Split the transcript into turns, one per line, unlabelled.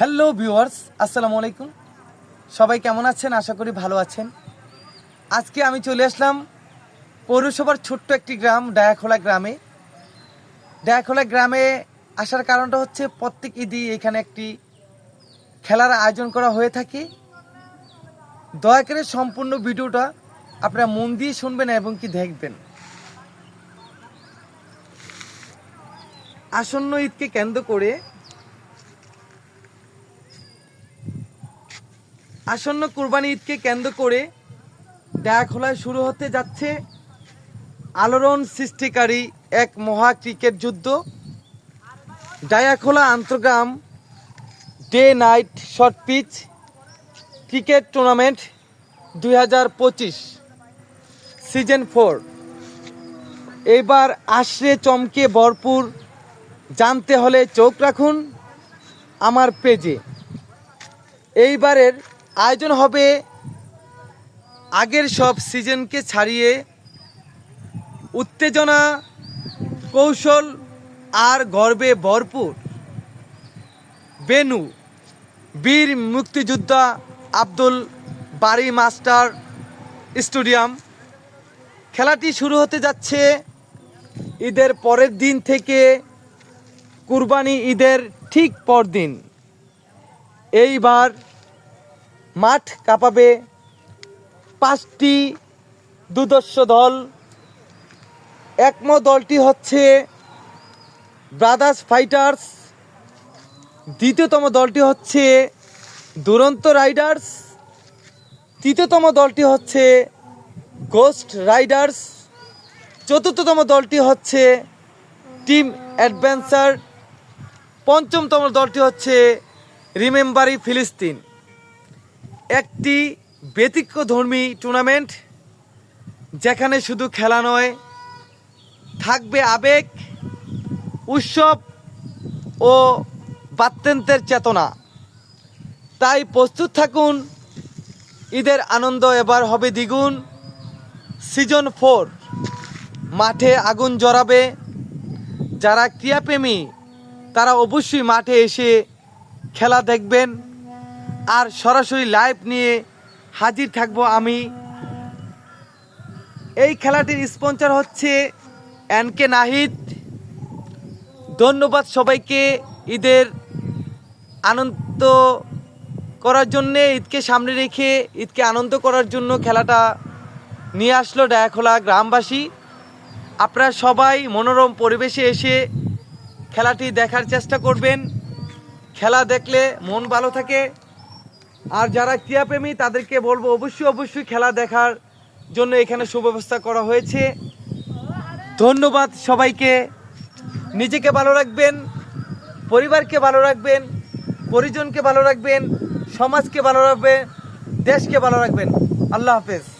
Hello viewers, আসসালামু আলাইকুম। সবাই কেমন আছেন? আশা করি ভালো আছেন। আজকে আমি চলে আসলাম পৌরসভার ছোট্ট একটি গ্রাম, ডায়াখোলা গ্রামে। ডায়াখোলা গ্রামে আসার কারণটা হচ্ছে প্রত্যেক ঈদই এখানে একটি খেলার আয়োজন করা হয়ে থাকে। দয়া করে সম্পূর্ণ ভিডিওটা আপনারা মন দিয়ে শুনবেন এবং কি দেখবেন। আসন্ন ঈদকে কেন্দ্র করে আসন্ন কুরবানি ঈদকে কেন্দ্র করে ডায়াখোলায় শুরু হতে যাচ্ছে আলোড়ন সৃষ্টিকারী এক মহা ক্রিকেট যুদ্ধ। ডায়াখোলা আন্তর্গ্রাম day night short pitch cricket tournament দুই হাজার পঁচিশ, সিজন ফোর। এইবার আশ্রে চমকে ভরপুর জানতে হলে চোখ রাখুন আমার পেজে। এইবারের আয়োজন হবে আগের সব সিজনকে ছাড়িয়ে উত্তেজনা, কৌশল আর গর্বে ভরপুর। বেনু, বীর মুক্তিযোদ্ধা আব্দুল বারি মাস্টার স্টেডিয়াম। খেলাটি শুরু হতে যাচ্ছে ঈদের পরের দিন থেকে কুরবানি ঈদের ঠিক পরদিন। এইবার মাঠ কাঁপাবে পাঁচটি দুদর্শ দল। একম দলটি হচ্ছে ব্রাদার্স ফাইটার্স দ্বিতীয়তম দলটি হচ্ছে দুরন্ত রাইডার্স। তৃতীয়তম দলটি হচ্ছে গোস্ট রাইডার্স চতুর্থতম দলটি হচ্ছে টিম অ্যাডভেঞ্চার পঞ্চমতম দলটি হচ্ছে রিমেম্বারি ফিলিস্তিন একটি ব্যতিক্রধর্মী টুর্নামেন্ট যেখানে শুধু খেলা নয়, থাকবে আবেগ, উৎসব ও বাত্যন্তের চেতনা। তাই প্রস্তুত থাকুন, ঈদের আনন্দ এবার হবে দ্বিগুণ। সিজন ফোর মাঠে আগুন জড়াবে যারা ক্রীড়াপ্রেমী, তারা অবশ্যই মাঠে এসে খেলা দেখবেন। আর সরাসরি লাইভ নিয়ে হাজির থাকব আমি। এই খেলাটির স্পন্সর হচ্ছে এনকে নাহিদ। ধন্যবাদ সবাইকে ঈদের আনন্দ করার জন্যে, ঈদকে সামনে রেখে, ঈদকে আনন্দ করার জন্য খেলাটা নিয়ে আসলো ডায়াখোলা গ্রামবাসী। আপনারা সবাই মনোরম পরিবেশে এসে খেলাটি দেখার চেষ্টা করবেন। খেলা দেখলে মন ভালো থাকে। আর যারা ক্রীড়াপ্রেমী, তাদেরকে বলব অবশ্যই অবশ্যই খেলা দেখার জন্য এখানে সুব্যবস্থা করা হয়েছে। ধন্যবাদ সবাইকে। নিজেকে ভালো রাখবেন, পরিবারকে ভালো রাখবেন, পরিজনকে ভালো রাখবেন, সমাজকে ভালো রাখবেন, দেশকে ভালো রাখবেন। আল্লাহ হাফেজ।